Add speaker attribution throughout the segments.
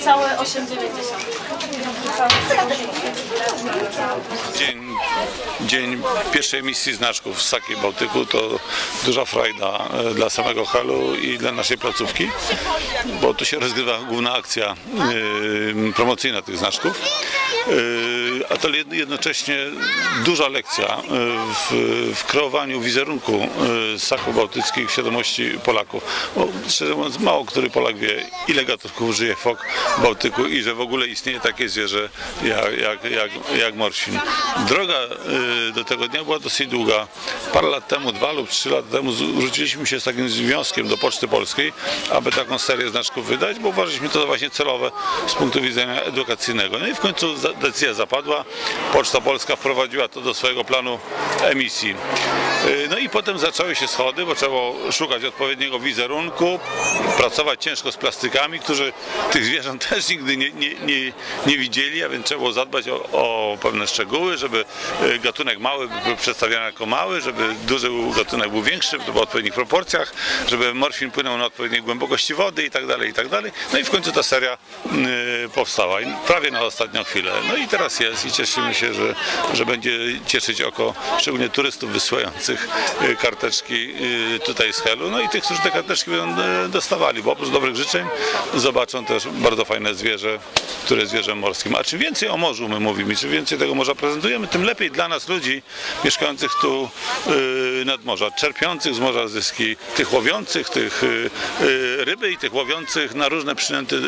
Speaker 1: Całe 8,90.
Speaker 2: Dzień, dzień pierwszej emisji znaczków w Saki Bałtyku to duża frajda e, dla samego halu i dla naszej placówki, bo tu się rozgrywa główna akcja e, promocyjna tych znaczków, a to jed- jednocześnie duża lekcja e, w, w kreowaniu wizerunku e, ssaków bałtyckich w świadomości Polaków. Bo, szczerze mówiąc, mało który Polak wie, ile gatunków żyje fok w Bałtyku i że w ogóle istnieje takie zwierzę jak, jak, jak, jak morświn. Droga do tego dnia była dosyć długa. Parę lat temu, dwa lub trzy lata temu zwróciliśmy się z takim wnioskiem do Poczty Polskiej, aby taką serię znaczków wydać, bo uważaliśmy to za właśnie celowe z punktu widzenia edukacyjnego. No i w końcu decyzja zapadła. Poczta Polska wprowadziła to do swojego planu emisji. Y, No i potem zaczęły się schody, bo trzeba szukać odpowiedniego wizerunku, pracować ciężko z plastykami, którzy tych zwierząt też nigdy nie, nie, nie, nie widzieli, a więc trzeba zadbać o, o pewne szczegóły, żeby y, gatunek mały był przedstawiany jako mały, żeby duży gatunek był większy, w odpowiednich proporcjach, żeby morfin płynął na odpowiedniej głębokości wody i tak dalej, i tak dalej. No i w końcu ta seria y, powstała, prawie na ostatnią chwilę. No i teraz jest i cieszymy się, że, że będzie cieszyć oko szczególnie turystów wysyłających y, karteczki y, tutaj z Helu, no i tych, którzy te karteczki będą y, dostawali, bo oprócz dobrych życzeń zobaczą też bardzo fajne zwierzę, które jest zwierzem morskim. A czym więcej o morzu my mówimy, czym więcej tego morza prezentujemy, tym lepiej dla nas ludzi mieszkających tu nad morza, czerpiących z morza zyski, tych łowiących, tych ryby i tych łowiących na różne przynęty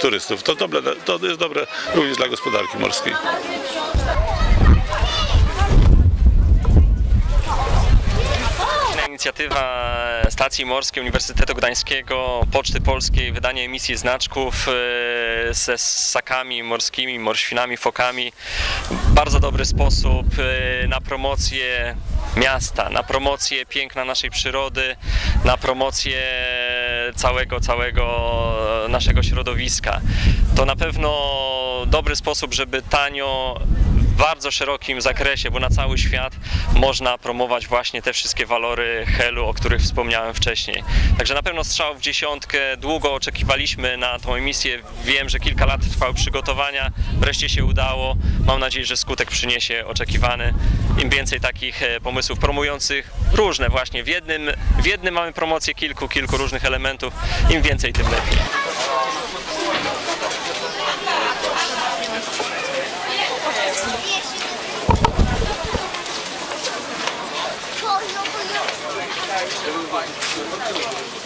Speaker 2: turystów. To, dobre, to jest dobre również dla gospodarki morskiej.
Speaker 3: Inicjatywa Stacji Morskiej Uniwersytetu Gdańskiego, Poczty Polskiej, wydanie emisji znaczków e, ze ssakami morskimi, morświnami, fokami. Bardzo dobry sposób e, na promocję miasta, na promocję piękna naszej przyrody, na promocję całego, całego naszego środowiska. To na pewno dobry sposób, żeby tanio bardzo szerokim zakresie, bo na cały świat można promować właśnie te wszystkie walory Helu, o których wspomniałem wcześniej. Także na pewno strzał w dziesiątkę. Długo oczekiwaliśmy na tą emisję. Wiem, że kilka lat trwały przygotowania. Wreszcie się udało. Mam nadzieję, że skutek przyniesie oczekiwany. Im więcej takich e, pomysłów promujących różne właśnie. W jednym, w jednym mamy promocję kilku, kilku różnych elementów. Im więcej, tym lepiej.
Speaker 4: 分かるわ。